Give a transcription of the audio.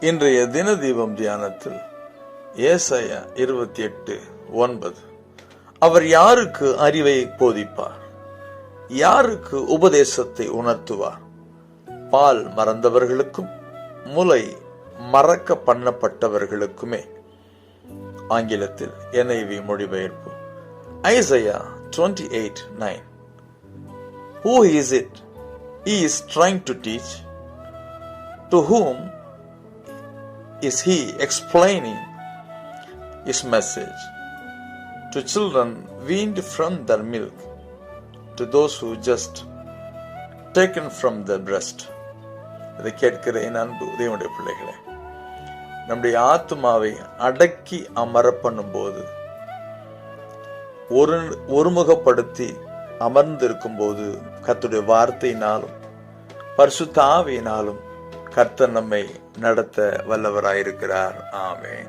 இன்றைய தின தீபம் தியானத்தில் ஏசாயா இருபத்தி எட்டு ஒன்பது. அவர் யாருக்கு அறிவை போதிப்பார்? யாருக்கு உபதேசத்தை உணர்த்துவார்? பால் மறந்தவர்களுக்கும் முலை மறக்க பண்ணப்பட்டவர்களுக்குமே. ஆங்கிலத்தில் என்ஐவி மொழிபெயர்ப்பு Isaiah twenty eight nine who is it he is trying to teach to whom is he explaining his message? To children weaned from their milk, to those who just taken from their breast. இதை கேட்கிற என் அன்பு தேவனுடைய பிள்ளைகளே நம்முடைய ஆத்மாவை அடக்கி அமர பண்ணும்போது ஒரு ஒருமுகப்படுத்தி அமர்ந்திருக்கும் போது கத்துடைய வார்த்தையினாலும் பரிசுத்த ஆவியினாலும் கர்த்தர் நம்மை நடத்த வல்லவராயிருக்கிறார். ஆமேன்.